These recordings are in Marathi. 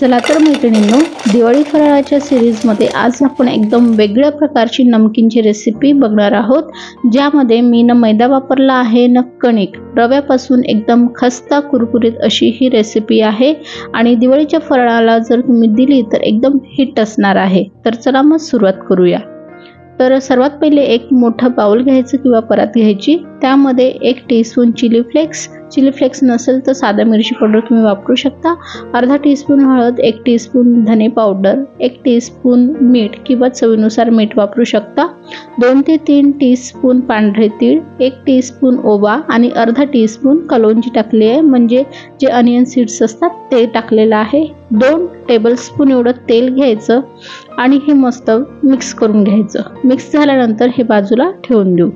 चला तर मैत्रिणींनो दिवाळी फराळाच्या सिरीजमध्ये आज आपण एकदम वेगळ्या प्रकारची नमकीनची रेसिपी बघणार आहोत ज्यामध्ये मी न मैदा वापरला आहे न कणिक. रव्यापासून एकदम खस्ता कुरकुरीत अशी ही रेसिपी आहे आणि दिवाळीच्या फराळाला जर तुम्ही दिली तर एकदम हिट असणार आहे. तर चला मग सुरुवात करूया. तर सर्वात पहिले एक मोठं बाउल घ्यायचं किंवा परात घ्यायची. त्यामध्ये एक teaspoon chili flakes chili flakes नसेल तर साधा मिरची पावडर तुम्ही वापरू शकता. अर्धा टीस्पून हळद एक टीस्पून धने पावडर एक टीस्पून मीठ किंवा चवीनुसार मीठ वापरू शकता. दोन ते तीन टीस्पून पांढरे तीळ एक टीस्पून ओवा आणि अर्धा टीस्पून कलोंजी टाकली आहे. म्हणजे जे अनियन सीड्स असतात ते टाकलेलं आहे. दोन टेबलस्पून एवढं तेल घ्यायचं आणि हे मस्त मिक्स करून घ्यायचं. मिक्स झाल्यानंतर हे बाजूला ठेवून देऊ.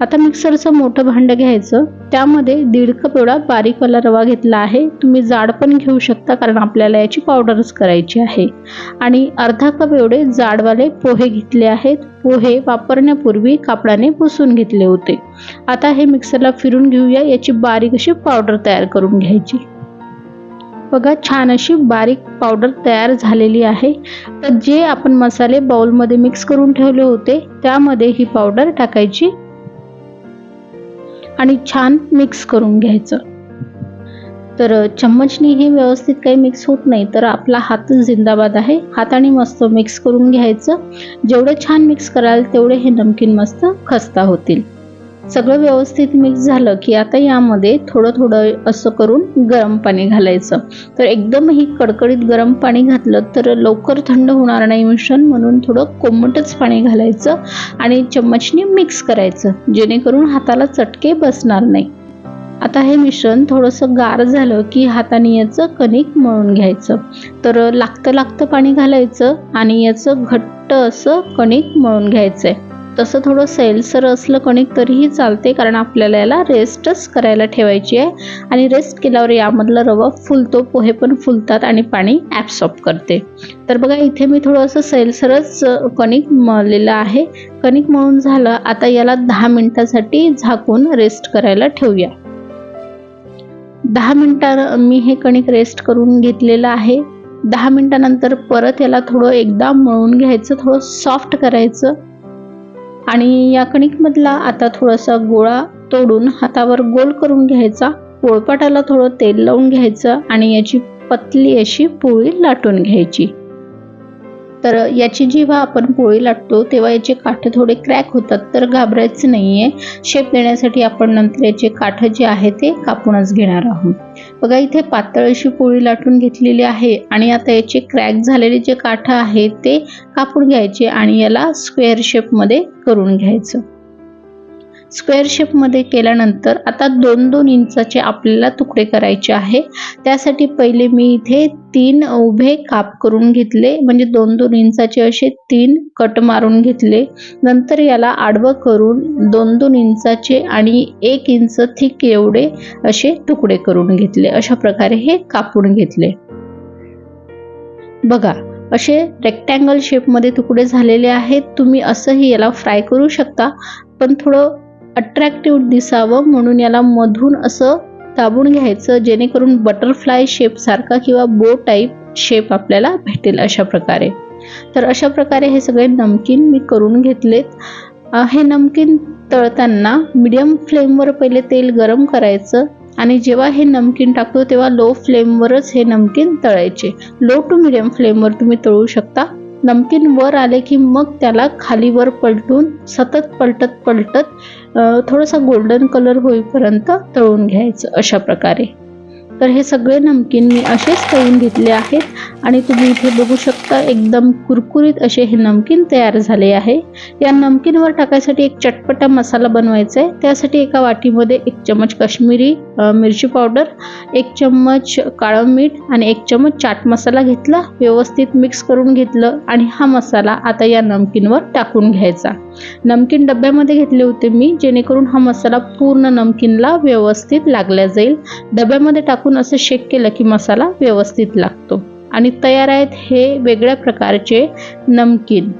आता मिक्सरचं मोठं भांडं घ्यायचं. त्यामध्ये दीड कप एवढा बारीकवाला रवा घेतला आहे. तुम्ही जाड पण घेऊ शकता कारण आपल्याला याची पावडरच करायची आहे. आणि अर्धा कप एवढे जाडवाले पोहे घेतले आहेत. पोहे वापरण्यापूर्वी कापडाने पुसून घेतले होते. आता हे मिक्सरला फिरून घेऊया. याची बारीक अशी पावडर तयार करून घ्यायची. बघा छान अशी बारीक पावडर तयार झालेली आहे. तर जे आपण मसाले बाउलमध्ये मिक्स करून ठेवले होते त्यामध्ये ही पावडर टाकायची. आणि छान मिक्स करून घ्यायचं. तर चम्मचनी हे व्यवस्थित काही मिक्स होत नाही तर आपला हातच जिंदाबाद आहे. हाताने मस्त मिक्स करून घ्यायचं. जेवढं छान मिक्स कराल तेवढे हे नमकीन मस्त खस्ता होतील. सगळं व्यवस्थित मिक्स झालं की आता यामध्ये थोडं थोडं असं करून गरम पाणी घालायचं. तर एकदमही कडकडीत गरम पाणी घातलं तर लवकर थंड होणार नाही मिश्रण म्हणून थोडं कोमटच पाणी घालायचं आणि चम्मचने मिक्स करायचं जेणेकरून हाताला चटके बसणार नाही. आता हे मिश्रण थोडंसं गार झालं की हाताने याचं कणिक मळून घ्यायचं. तर लागतं लागतं पाणी घालायचं आणि याचं घट्ट असं कणिक मळून घ्यायचं आहे तसं थोडं सैलसर असलं कणिक तरीही चालते कारण आपल्याला याला रेस्टच करायला ठेवायची आहे. आणि रेस्ट केल्यावर यामधला रवा फुलतो पोहे पण फुलतात आणि पाणी ॲब्सॉर्ब करते. तर बघा इथे मी थोडंसं सैलसरच कणिक मळलेलं आहे. कणिक मळून झालं आता याला दहा मिनटासाठी झाकून रेस्ट करायला ठेवूया. दहा मिनटां मी हे कणिक रेस्ट करून घेतलेलं आहे. दहा मिनटानंतर परत याला थोडं एकदा मळून घ्यायचं थोडं सॉफ्ट करायचं. आणि या कणिकमधला आता थोडासा गोळा तोडून हातावर गोल करून घ्यायचा. पोळपाटाला थोडं तेल लावून घ्यायचं आणि याची पतली अशी पोळी लाटून घ्यायची. तर याची जेव्हा आपण पोळी लाटतो तेव्हा याचे काठ थोडे क्रॅक होतात तर घाबरायचं नाही आहे शेप देण्यासाठी आपण नंतर याचे काठ जे आहे ते कापूनच घेणार आहोत. बघा इथे पातळ अशी पोळी लाटून घेतलेली आहे आणि आता याचे क्रॅक झालेले जे काठ आहे ते कापून घ्यायचे आणि याला स्क्वेअर शेपमध्ये करून घ्यायचं. स्क्वेअर शेपमध्ये केल्यानंतर आता दोन दोन इंचाचे आपल्याला तुकडे करायचे आहे. त्यासाठी पहिले मी इथे तीन उभे काप करून घेतले. म्हणजे दोन दोन इंचाचे असे तीन कट मारून घेतले. नंतर याला आडवं करून दोन दोन इंचाचे आणि एक इंच थिक एवढे असे तुकडे करून घेतले. अशा प्रकारे हे कापून घेतले. बघा असे रेक्टँगल शेपमध्ये तुकडे झालेले आहेत. तुम्ही असंही याला फ्राय करू शकता. पण थोडं अट्रॅक्टिव्ह दिसावं म्हणून याला मधून असं दाबून घ्यायचं जेणेकरून बटरफ्लाय शेपसारखा किंवा बो टाईप शेप आपल्याला भेटेल अशा प्रकारे. तर अशा प्रकारे हे सगळे नमकीन मी करून घेतलेत. हे नमकीन तळताना मीडियम फ्लेमवर पहिले तेल गरम करायचं आणि जेव्हा हे नमकीन टाकतो तेव्हा लो फ्लेमवरच हे नमकीन तळायचे. लो टू मिडियम फ्लेमवर तुम्ही तळू शकता. नमकीन वर आले की मग त्याला खालीवर पलटून सतत पलटत पलटत थोडासा गोल्डन कलर होईपर्यंत तळून घ्यायचं अशा प्रकारे. तर हे सगळे नमकीन मी असेच तळून घेतले आहेत. आणि तुम्ही इथे बघू शकता एकदम कुरकुरीत असे हे नमकीन तयार झाले आहे. या नमकीनवर टाकायसाठी एक चटपटा मसाला बनवायचा आहे. त्यासाठी एका वाटीमध्ये एक चम्मच काश्मीरी मिरची पावडर एक चम्मच काळं मीठ आणि एक चम्मच चाट मसाला घेतला व्यवस्थित मिक्स करून घेतलं आणि हा मसाला आता या नमकीनवर टाकून घ्यायचा. नमकीन डब्यामध्ये घेतले होते मी जेणेकरून हा मसाला पूर्ण नमकीनला व्यवस्थित लागला जाईल. डब्यामध्ये टाकून असं शेक केलं की मसाला व्यवस्थित लागतो. आणि तयार आहेत हे वेगळ्या प्रकारचे नमकीन.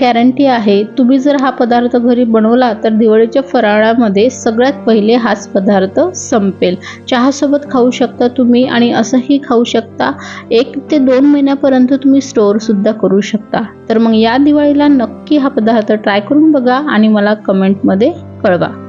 गॅरंटी आहे तुम्ही जर हा पदार्थ घरी बनवला तर दिवाळीच्या फराळामध्ये सगळ्यात पहिले हाच पदार्थ संपेल. चहासोबत खाऊ शकता तुम्ही आणि असंही खाऊ शकता एक ते दोन महिन्यापर्यंत तुम्ही स्टोअरसुद्धा करू शकता. तर मग या दिवाळीला नक्की हा पदार्थ ट्राय करून बघा आणि मला कमेंटमध्ये कळवा.